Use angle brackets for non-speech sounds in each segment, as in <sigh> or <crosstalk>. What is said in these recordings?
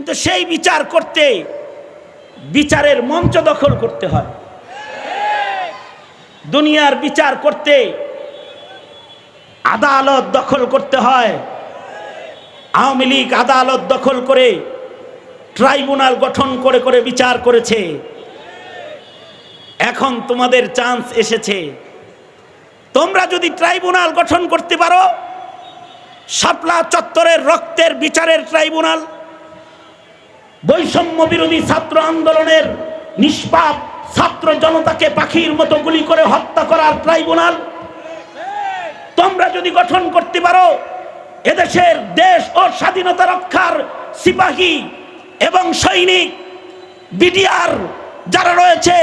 কিন্তু সেই বিচার করতে বিচারের মঞ্চ দখল করতে হয়। দুনিয়ার বিচার করতে আদালত দখল করতে হয়। আওয়ামী লীগ আদালত দখল করে, ট্রাইব্যুনাল গঠন করে করে বিচার করেছে। এখন তোমাদের চান্স এসেছে। তোমরা যদি ট্রাইব্যুনাল গঠন করতে পারো, শাপলা চত্বরের রক্তের বিচারের ট্রাইব্যুনাল বৈষম্য বিরোধী ছাত্র আন্দোলনের নিষ্পাপ ছাত্র জনতাকে পাখির মতো গুলি করে হত্যা করার ট্রাইব্যুনাল। তোমরা যদি গঠন করতে পারো, এদেশের দেশ ও স্বাধীনতা রক্ষার সিপাহী এবং সৈনিক, বিডিআর যারা রয়েছে,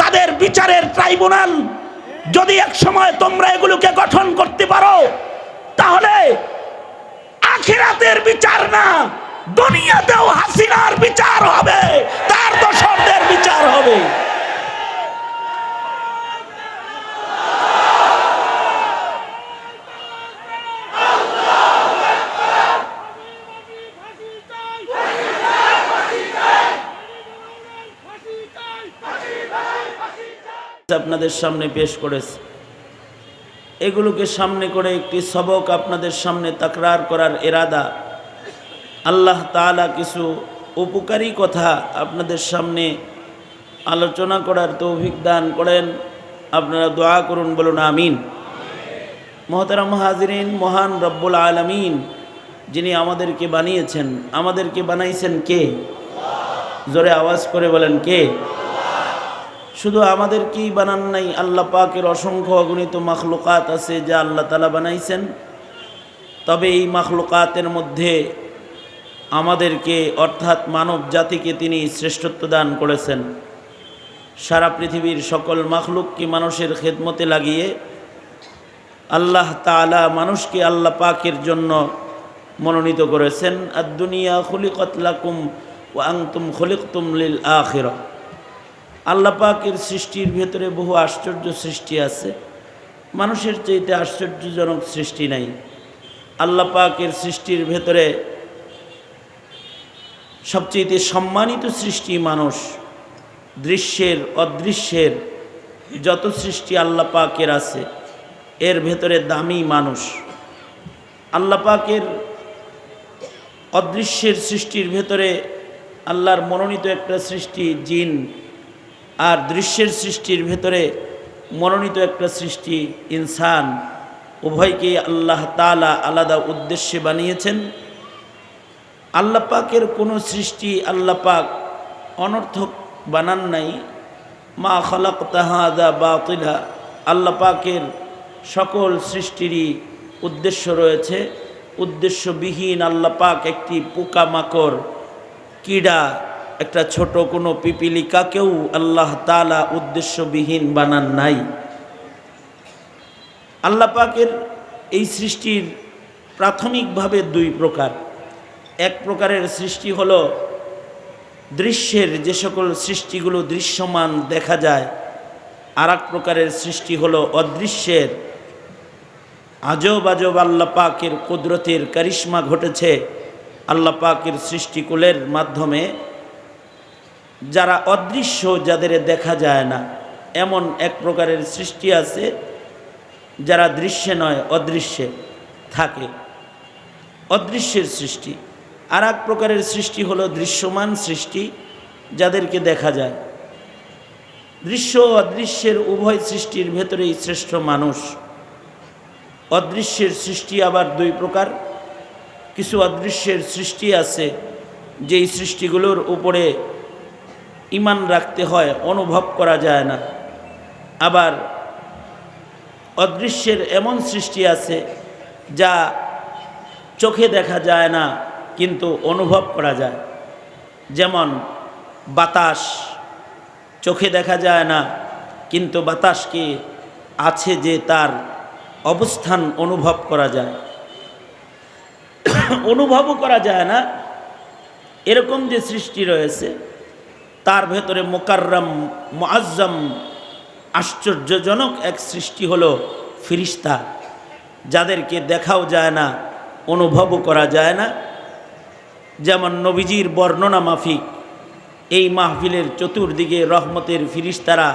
তাদের বিচারের ট্রাইব্যুনাল। যদি এক সময় তোমরা এগুলোকে গঠন করতে পারো, তাহলে আখিরাতের বিচার না। দুনিয়াতেও হাসিনার বিচার হবে, তার দোসরদের বিচার হবে। আপনাদের সামনে পেশ করেছে। এগুলোকে সামনে করে একটি সবক আপনাদের সামনে তাকরার করার এরাদা আল্লাহ তাআলা কিছু উপকারী কথা আপনাদের সামনে আলোচনা করার তৌফিক দান করেন। আপনারা দোয়া করুন, বলুন আমিন। মহতারাম হাজিরিন মহান রব্বুল আলমিন, যিনি আমাদেরকে বানিয়েছেন। আমাদেরকে বানাইছেন কে? জোরে আওয়াজ করে বলেন কে? শুধু আমাদেরকেই বানান নাই, আল্লাহ পাকের অসংখ্য অগণিত মাখলুকাত আছে যা আল্লাহ তালা বানাইছেন। তবে এই মাখলুকাতের মধ্যে আমাদেরকে, অর্থাৎ মানব জাতিকে তিনি শ্রেষ্ঠত্ব দান করেছেন। সারা পৃথিবীর সকল মাখলুককে মানুষের খেদমতে লাগিয়ে আল্লাহ তালা মানুষকে আল্লাহ পাকের জন্য মনোনীত করেছেন। আর দুনিয়া লাকুম ও আংতুম খুলিকতুম লিল আখিরা আল্লাহ পাকের সৃষ্টির ভেতরে বহু আশ্চর্য সৃষ্টি আছে। মানুষের চাইতে আশ্চর্যজনক সৃষ্টি নাই। আল্লাহ পাকের সৃষ্টির ভেতরে সবচেয়ে সম্মানিত সৃষ্টি মানুষ, দৃশ্যের, অদৃশ্যের যত সৃষ্টি আল্লাহ পাকের আছে, এর ভেতরে দামি মানুষ। আল্লাহ পাকের অদৃশ্যের সৃষ্টির ভেতরে আল্লাহর মনোনীত একটা সৃষ্টি জিন, আর দৃশ্যের সৃষ্টির ভেতরে মনোনীত একটা সৃষ্টি ইনসান। উভয়কে আল্লাহ তালা আলাদা উদ্দেশ্যে বানিয়েছেন। আল্লাহ পাকের কোনো সৃষ্টি আল্লাহ পাক অনর্থক বানান নাই। মা খলাক তাহাদা বাতিলা আল্লাহ পাকের সকল সৃষ্টিরই উদ্দেশ্য রয়েছে। উদ্দেশ্যবিহীন আল্লাহ পাক একটি পোকামাকড়, কীড়া, একটা ছোট কোনো পিপিলিকাকেও আল্লাহ তালা উদ্দেশ্যবিহীন বানান নাই। আল্লাহ পাকের এই সৃষ্টির প্রাথমিকভাবে দুই প্রকার। এক প্রকারের সৃষ্টি হলো দৃশ্যের যে সকল সৃষ্টিগুলো দৃশ্যমান দেখা যায় আর এক প্রকারের সৃষ্টি হলো অদৃশ্যের। আজব আজব আল্লাহ পাকের কুদরতের কারিশ্মা ঘটেছে আল্লাহ পাকের সৃষ্টিকুলের মাধ্যমে। যারা অদৃশ্য, যাদের দেখা যায় না, এমন এক প্রকারের সৃষ্টি আছে যারা দৃশ্যে নয়, অদৃশ্যে থাকে। অদৃশ্যের সৃষ্টি। আর এক প্রকারের সৃষ্টি হলো দৃশ্যমান সৃষ্টি যাদেরকে দেখা যায়। দৃশ্য অদৃশ্যের উভয় সৃষ্টির ভেতরেই শ্রেষ্ঠ মানুষ। অদৃশ্যের সৃষ্টি আবার দুই প্রকার। কিছু অদৃশ্যের সৃষ্টি আছে যেই সৃষ্টিগুলোর উপরে ইমান রাখতে হয়, অনুভব করা যায় না। আবার অদৃশ্যের এমন সৃষ্টি আছে যা চোখে দেখা যায় না কিন্তু অনুভব করা যায়। যেমন বাতাস চোখে দেখা যায় না, কিন্তু বাতাসকে আছে যে তার অবস্থান অনুভব করা যায়? <coughs> অনুভবও করা যায় না। এরকম যে সৃষ্টি রয়েছে, তার ভেতরে মোকাররম, মুআজ্জম, আশ্চর্যজনক এক সৃষ্টি হলো ফিরিস্তা। যাদেরকে দেখাও যায় না, অনুভবও করা যায় না। যেমন নবীজির বর্ণনা মাফিক, এই মাহফিলের চতুর্দিকে রহমতের ফিরিস্তারা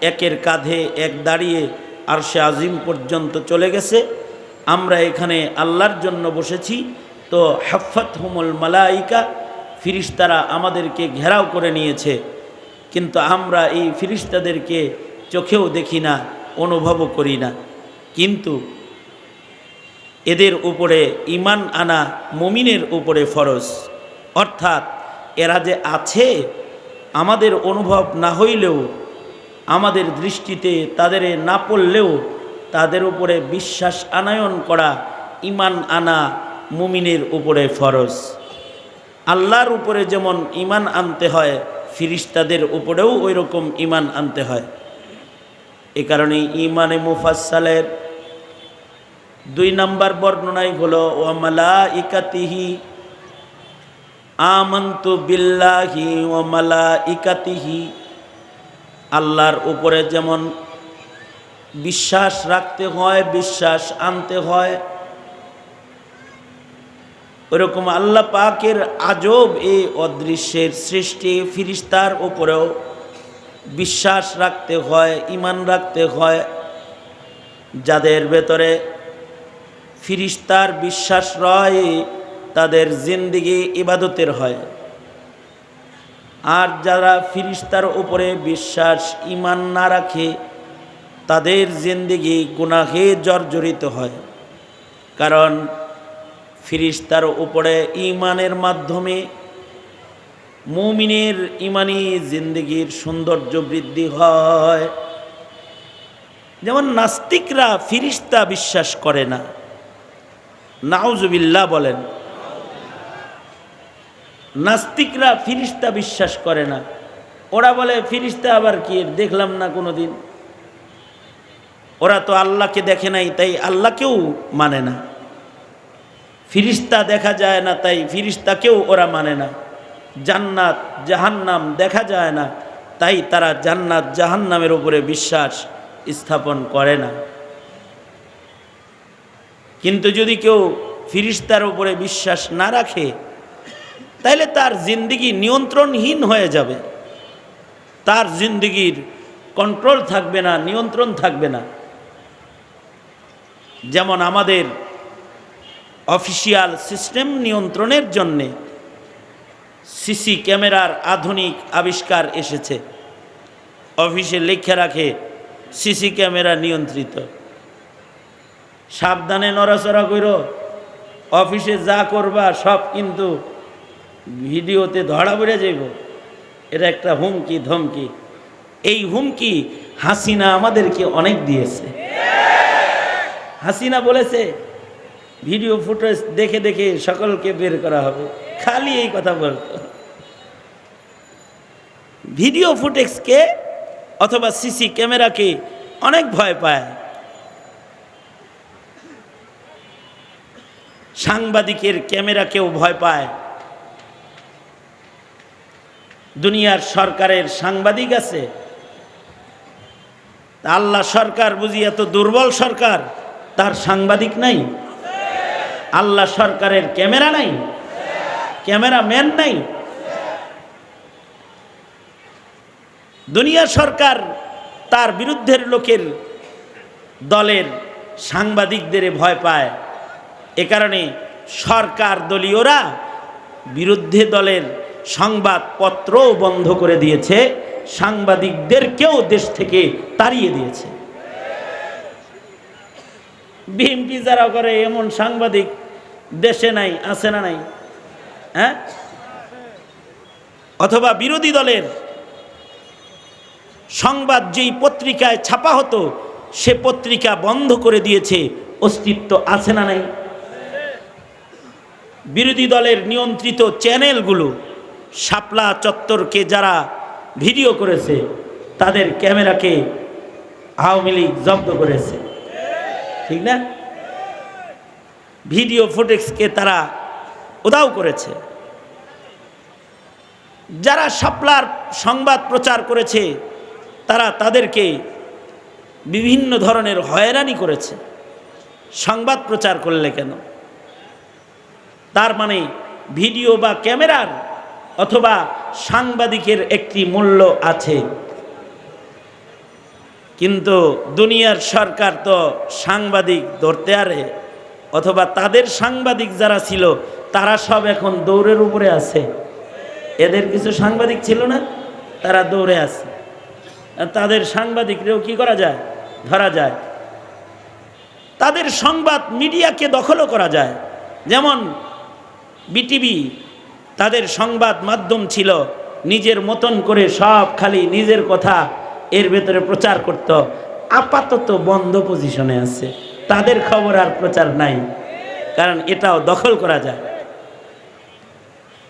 একের কাঁধে এক দাঁড়িয়ে আর সে আজিম পর্যন্ত চলে গেছে। আমরা এখানে আল্লাহর জন্য বসেছি। তো হাফাত হুমুল মালাইকা, ফিরিস্তারা আমাদেরকে ঘেরাও করে নিয়েছে। কিন্তু আমরা এই ফিরিস্তাদেরকে চোখেও দেখি না, অনুভবও করি না। কিন্তু এদের উপরে ইমান আনা মমিনের উপরে ফরজ। অর্থাৎ এরা যে আছে, আমাদের অনুভব না হইলেও, আমাদের দৃষ্টিতে তাদের না পড়লেও, তাদের উপরে বিশ্বাস আনায়ন করা ইমান আনা মুমিনের উপরে ফরজ। আল্লাহর উপরে যেমন ইমান আনতে হয়, ফিরিস্তাদের উপরেও ওই রকম ইমান আনতে হয়। এ কারণে ইমানে মুফাসালের দুই নাম্বার বর্ণনাই হলো ওমালা ইকাতিহি আমন্তু বিল্লাহি ওমালা ইকাতিহি আল্লাহর উপরে যেমন বিশ্বাস রাখতে হয়, বিশ্বাস আনতে হয়, ওরকম আল্লাহ পাকের আজব এই অদৃশ্যের সৃষ্টি ফিরিস্তার উপরেও বিশ্বাস রাখতে হয় ইমান রাখতে হয়, যাদের ভেতরে ফিরিস্তার বিশ্বাস রয়, তাদের জিন্দিগি ইবাদতের হয়। আর যারা ফিরিস্তার উপরে বিশ্বাস ইমান না রাখে, তাদের জিন্দিগি গুনাহে জর্জরিত হয়। কারণ ফিরিস্তার উপরে ইমানের মাধ্যমে মুমিনের ইমানি জিন্দিগির সৌন্দর্য বৃদ্ধি হয়। যেমন নাস্তিকরা ফিরিস্তা বিশ্বাস করে না নাউজুবিল্লাহ বলেন, নাস্তিকরা ফিরিস্তা বিশ্বাস করে না। ওরা বলে, ফিরিস্তা আবার কি? দেখলাম না কোনো দিন ওরা তো আল্লাহকে দেখে নাই, তাই আল্লাহকেও মানে না। ফিরিস্তা দেখা যায় না, তাই ফিরিস্তাকেও ওরা মানে না। জান্নাত, জাহান্নাম দেখা যায় না, তাই তারা জান্নাত জাহান্নামের উপরে বিশ্বাস স্থাপন করে না। কিন্তু যদি কেউ ফিরিস্তার উপরে বিশ্বাস না রাখে তাহলে তার জিন্দিগি নিয়ন্ত্রণহীন হয়ে যাবে। তার জিন্দিগির কন্ট্রোল থাকবে না, নিয়ন্ত্রণ থাকবে না। যেমন আমাদের অফিসিয়াল সিস্টেম নিয়ন্ত্রণের জন্যে সিসি ক্যামেরার আধুনিক আবিষ্কার এসেছে। অফিসে লিখে রাখে সিসি ক্যামেরা নিয়ন্ত্রিত। সাবধানে নড়াচড়া করো। অফিসে যা করবা সব কিন্তু ভিডিওতে ধরা পড়ে যাইব। এটা একটা হুমকি, ধমকি। এই হুমকি হাসিনা আমাদেরকে অনেক দিয়েছে। হাসিনা বলেছে, ভিডিও ফুটেজ দেখে দেখে সকলকে বের করা হবে। খালি এই কথা বলতো। ভিডিও ফুটেজকে অথবা সিসি ক্যামেরাকে অনেক ভয় পায়। সাংবাদিকের ক্যামেরাকেও ভয় পায়। দুনিয়ার সরকারের সাংবাদিক আছে। আল্লাহ সরকার বুঝি এত দুর্বল সরকার, তার সাংবাদিক নাই। আল্লাহ সরকারের ক্যামেরা নাই। ক্যামেরা ম্যান নাই। দুনিয়া সরকার তার বিরুদ্ধের লোকের দলের সাংবাদিকদের ভয় পায়। এ কারণে সরকার দলীয়রা বিরুদ্ধে দলের সংবাদপত্রও বন্ধ করে দিয়েছে, সাংবাদিকদেরকেও দেশ থেকে তাড়িয়ে দিয়েছে। বিএমপি যারা করে, এমন সাংবাদিক দেশে নাই, আছে না নাই? হ্যাঁ? অথবা বিরোধী দলের সংবাদ যেই পত্রিকায় ছাপা হতো, সে পত্রিকা বন্ধ করে দিয়েছে, অস্তিত্ব আছে না নাই? বিরোধী দলের নিয়ন্ত্রিত চ্যানেলগুলো শাপলা চত্বরকে যারা ভিডিও করেছে, তাদের ক্যামেরাকে আওয়ামী লীগ জব্দ করেছে। ঠিক না? ভিডিও ফুটেজকে তারা উদাও করেছে। যারা শাপলার সংবাদ প্রচার করেছে, তারা তাদেরকে বিভিন্ন ধরনের হয়রানি করেছে। সংবাদ প্রচার করলে কেন? তার মানে ভিডিও বা ক্যামেরার অথবা সাংবাদিকের একটি মূল্য আছে। কিন্তু দুনিয়ার সরকার তো সাংবাদিক ধরতে আরে, অথবা তাদের সাংবাদিক যারা ছিল, তারা সব এখন দৌড়ের উপরে আছে। এদের কিছু সাংবাদিক ছিল না, তারা দৌড়ে আছে। তাদের সাংবাদিকরেও কি করা যায়? ধরা যায়। তাদের সংবাদ মিডিয়াকে দখলও করা যায়। যেমন বিটিভি, তাদের সংবাদ মাধ্যম ছিল নিজের মতন করে সব খালি নিজের কথা, এর ভেতরে প্রচার করত। আপাতত বন্ধ পজিশনে আছে। তাদের খবর আর প্রচার নাই, কারণ এটাও দখল করা যায়।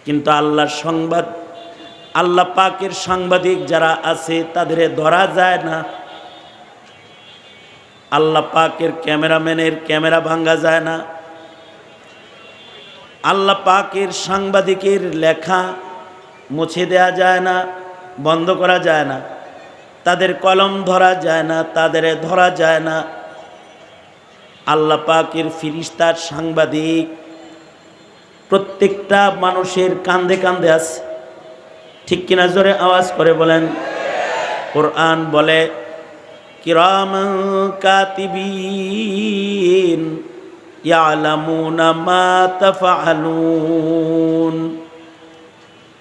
কিন্তু আল্লাহর সংবাদ, আল্লাহ পাকের সাংবাদিক যারা আছে, তাদের ধরা যায় না। আল্লাহ পাকের ক্যামেরাম্যানের ক্যামেরা ভাঙ্গা যায় না। আল্লাহ পাকের সাংবাদিকের লেখা মুছে দেয়া যায় না, বন্ধ করা যায় না। তাদের কলম ধরা যায় না, তাদের ধরা যায় না। আল্লাহ পাকের ফিরিস্তার সাংবাদিক প্রত্যেকটা মানুষের কান্দে কান্দে আছে। ঠিক কিনা জোরে আওয়াজ করে বলেন, কোরআন বলে কিরাম কাতিবিন ইয়ালামুনা মা তাফআলুন।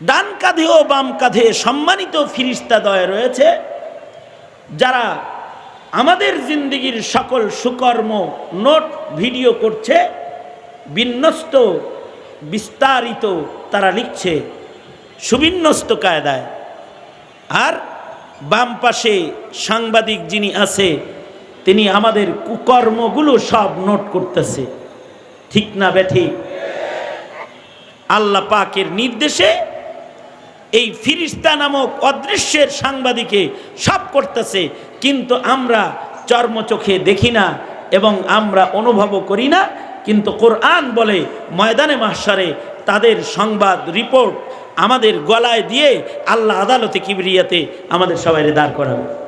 ডান কাঁধে ও বাম কাঁধে সম্মানিত ফিরিস্তা দয় রয়েছে, যারা আমাদের জিন্দগির সকল সুকর্ম নোট ভিডিও করছে, বিন্যস্ত, বিস্তারিত তারা লিখছে সুবিন্যস্ত কায়দায়। আর বাম পাশে সাংবাদিক যিনি আছে তিনি আমাদের কুকর্মগুলো সব নোট করতেছে। ঠিক না বেঠিক আল্লাহ পাকের নির্দেশে এই ফিরিস্তা নামক অদৃশ্যের সাংবাদিকে সব করতেছে, কিন্তু আমরা চর্মচোখে দেখি না এবং আমরা অনুভবও করি না, কিন্তু কোরআন বলে ময়দানে মাসারে তাদের সংবাদ রিপোর্ট আমাদের গলায় দিয়ে আল্লাহ আদালতে কিবরিয়াতে আমাদের সবাই দাঁড় করাবে।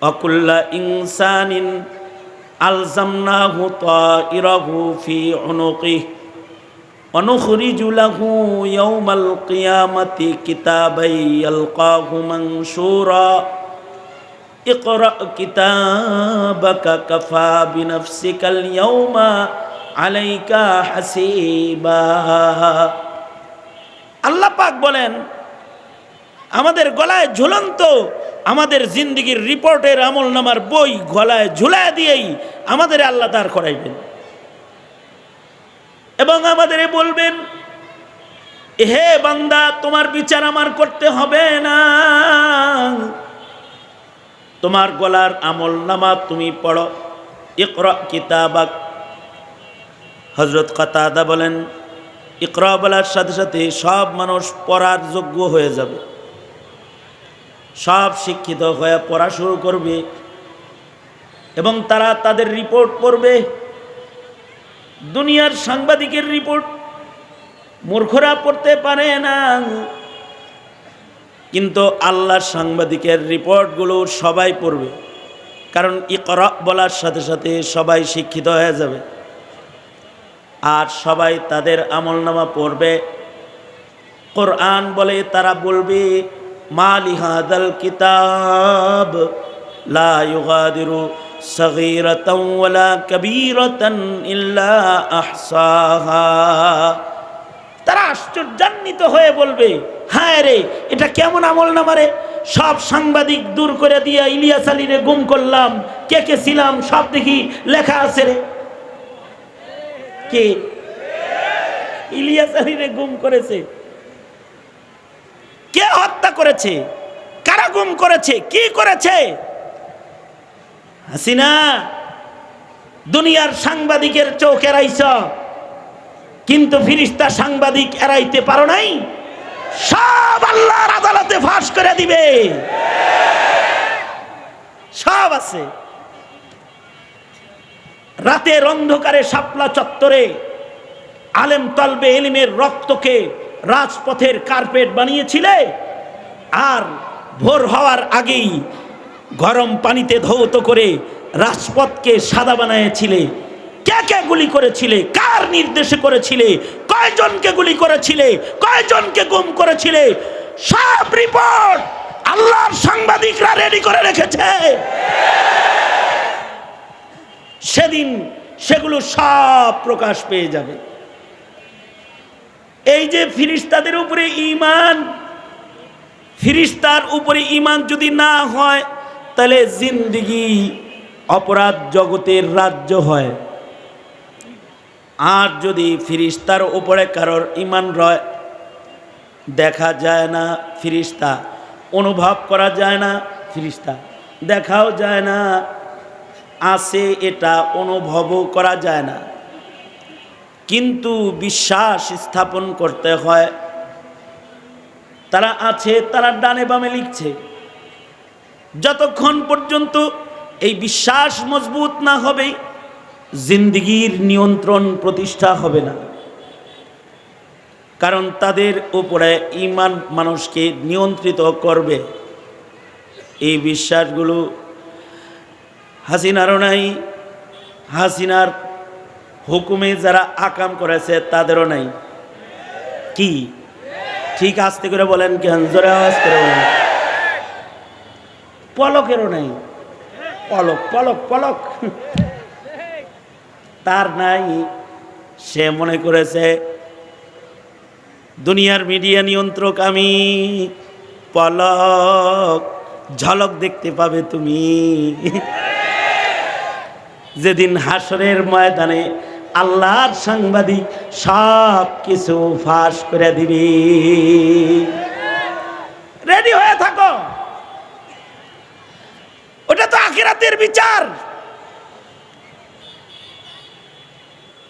অকুল্লা ইনসানিন আলজামনাহু তাইরাহু ফি উনুকিহি ونخرج له يوم القيامة كتابا يلقاه منشورا اقرأ كتابك كفى بنفسك اليوم عليك حسيبا আল্লাহ পাক বলেন আমাদের গলায় ঝুলন্ত আমাদের জিন্দগির রিপোর্টের আমল নামার বই গলায় ঝুলায় দিয়েই আমাদের আল্লাহ দাঁড় করাইবেন। এবং আমাদের বলবেন, হে বান্দা, তোমার বিচার আমার করতে হবে না। তোমার গলার আমল নামা তুমি পড়ো। ইকরা কিতাবাক। হজরত কাতাদা বলেন, ইকরা বলার সাথে সাথে সব মানুষ পড়ার যোগ্য হয়ে যাবে। সব শিক্ষিত হয়ে পড়া শুরু করবে এবং তারা তাদের রিপোর্ট পড়বে। দুনিয়ার সাংবাদিকের রিপোর্ট মূর্খরা পড়তে পারে না। কিন্তু আল্লাহর সাংবাদিকের রিপোর্টগুলো সবাই পড়বে। কারণ ইকরা বলার সাথে সাথে সবাই শিক্ষিত হয়ে যাবে। আর সবাই তাদের আমলনামা পড়বে। কোরআন বলে তারা বলবে মালি হাদাল কিতাব, লা ইউগাদিরু সগীরাতাও ওয়ালা কাবীরাতান ইল্লা আহসাহা। তারা আশ্চর্যান্বিত হয়ে বলবে, হায় রে, এটা কেমন আমল নামারে সব সাংবাদিক দূর করে দিয়া ইলিয়াস আলীরে গুম করলাম। কে কে ছিলাম? সব দেখি লেখা আছে রে। কে? ইলিয়াস আলীরে গুম করেছে। কে হত্যা করেছে? কারা গুম করেছে? কি করেছে? হাসিনা, দুনিয়ার সাংবাদিকের চোখ এড়াইছ, কিন্তু ফিরিস্তা সাংবাদিক এড়াইতে পারো নাই? সব আল্লাহর আদালতে ফাঁস করে দিবে। সব আছে। রাতের অন্ধকারে শাপলা চত্বরে আলেম তলবে এলিমের রক্তকে রাজপথের কার্পেট বানিয়েছিলে? আর ভোর হওয়ার আগেই গরম পানিতে ধৌত করে রাজপথকে সাদা বানিয়েছিলে কে কে গুলি করেছিলে? কার নির্দেশে করেছিলে? কয় কয়জনকে গুলি করেছিলে? কয়জনকে গুম করেছিলে? সব রিপোর্ট আল্লাহর সাংবাদিকরা রেডি করে রেখেছে। সেদিন সেগুলো সব প্রকাশ পেয়ে যাবে। এই যে ফিরিস্তাদের উপরে ইমান ফিরিস্তার উপরে ইমান যদি না হয়, তাহলে জিন্দিগি অপরাধ জগতের রাজ্য হয়। আর যদি ফিরিস্তার উপরে কারোর ইমান রয়, দেখা যায় না ফিরিস্তা। অনুভব করা যায় না ফিরিস্তা। দেখাও যায় না, আছে এটা অনুভবও করা যায় না। কিন্তু বিশ্বাস স্থাপন করতে হয় তারা আছে, তারা ডানে বামে লিখছে। যতক্ষণ পর্যন্ত এই বিশ্বাস মজবুত না হবে, জিন্দিগির নিয়ন্ত্রণ প্রতিষ্ঠা হবে না। কারণ তাদের উপরে ইমান মানুষকে নিয়ন্ত্রিত করবে। এই বিশ্বাসগুলো হাসিনারও নাই, হাসিনার হুকুমে যারা আকাম করেছে তাদেরও নাই। কি? ঠিক আস্তে করে বলেন কেন জোরে আওয়াজ করে বলেন। পলকেরও নাই। পলক পলক পলক। তার নাই, সে মনে করেছে, দুনিয়ার মিডিয়া নিয়ন্ত্রক আমি। পলক, ঝলক দেখতে পাবে তুমি। যেদিন হাসরের ময়দানে আল্লাহর সাংবাদিক সব কিছু ফাঁস করে দিবি। রেডি হয়ে থাকো। ওটা তো আখিরাতের বিচার।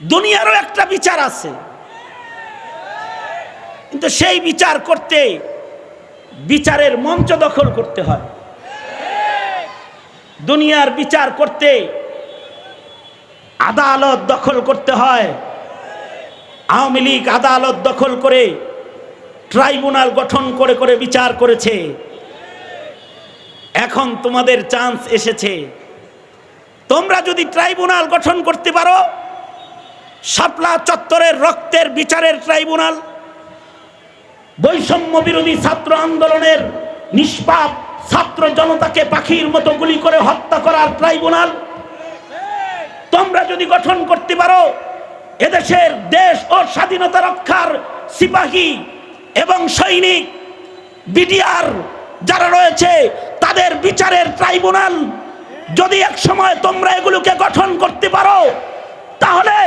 দুনিয়ারও একটা বিচার আছে। কিন্তু সেই বিচার করতে বিচারের মঞ্চ দখল করতে হয়। দুনিয়ার বিচার করতে আদালত দখল করতে হয়। আওয়ামী লীগ আদালত দখল করে, ট্রাইব্যুনাল গঠন করে করে বিচার করেছে। এখন তোমাদের চান্স এসেছে। তোমরা যদি ট্রাইব্যুনাল গঠন করতে পারো, শাপলা চত্বরের রক্তের বিচারের ট্রাইব্যুনাল, বৈষম্য বিরোধী ছাত্র আন্দোলনের নিষ্পাপ ছাত্র জনতাকে পাখির মতো গুলি করে হত্যা করার ট্রাইব্যুনাল তোমরা যদি গঠন করতে পারো, এদেশের দেশ ও স্বাধীনতা রক্ষার সিপাহী এবং সৈনিক বিডিআর যারা রয়েছে, তাদের বিচারের ট্রাইব্যুনাল, যদি এক সময় তোমরা এগুলোকে গঠন করতে পারো, তাহলে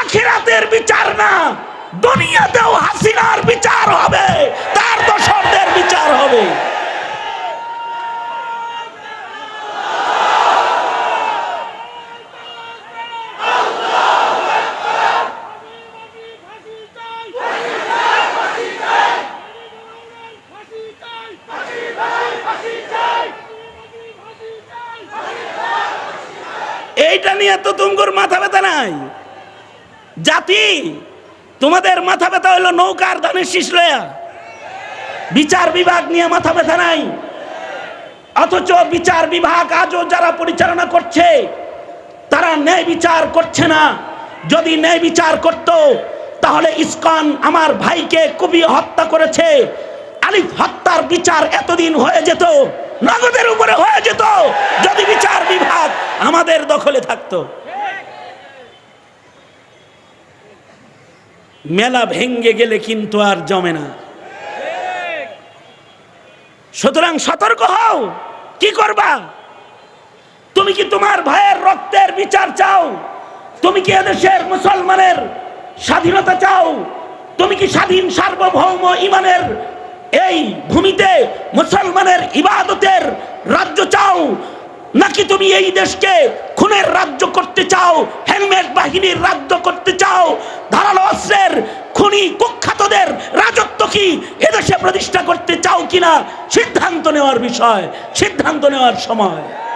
আখিরাতের বিচার না, দুনিয়াতেও হাসিনার বিচার হবে, তার দোসরদের বিচার হবে এইটা নিয়ে তো তুমগুর মাথা ব্যথা নাই জাতি তোমাদের মাথা ব্যথা হলো নৌকার ধানের শীষ বিচার বিভাগ নিয়ে মাথা ব্যথা নাই। অথচ বিচার বিভাগ আজও যারা পরিচালনা করছে, তারা ন্যায় বিচার করছে না। যদি ন্যায় বিচার করত, তাহলে ইস্কন আমার ভাইকে কুপিয়ে হত্যা করেছে। আলিফ হত্যার বিচার এতদিন হয়ে যেত, নগদের উপরে হয়ে যেত। যদি বিচার বিভাগ আমাদের দখলে থাকতো। মেলা ভেঙ্গে গেলে কিন্তু আর জমে না। সুতরাং সতর্ক হও, কি করবা? তুমি কি তোমার ভাইয়ের রক্তের বিচার চাও? তুমি কি এদেশের মুসলমানের স্বাধীনতা চাও? তুমি কি স্বাধীন সার্বভৌম ইমানের এই ভূমিতে মুসলমানের ইবাদতের রাজ্য চাও? নাকি তুমি এই দেশকে খুনের রাজ্য করতে চাও হেলমেট বাহিনীর রাজ্য করতে চাও? ধারালো অস্ত্রের খুনি কুখ্যাতদের রাজত্ব কি এদেশে প্রতিষ্ঠা করতে চাও কিনা? সিদ্ধান্ত নেওয়ার বিষয়, সিদ্ধান্ত নেওয়ার সময়।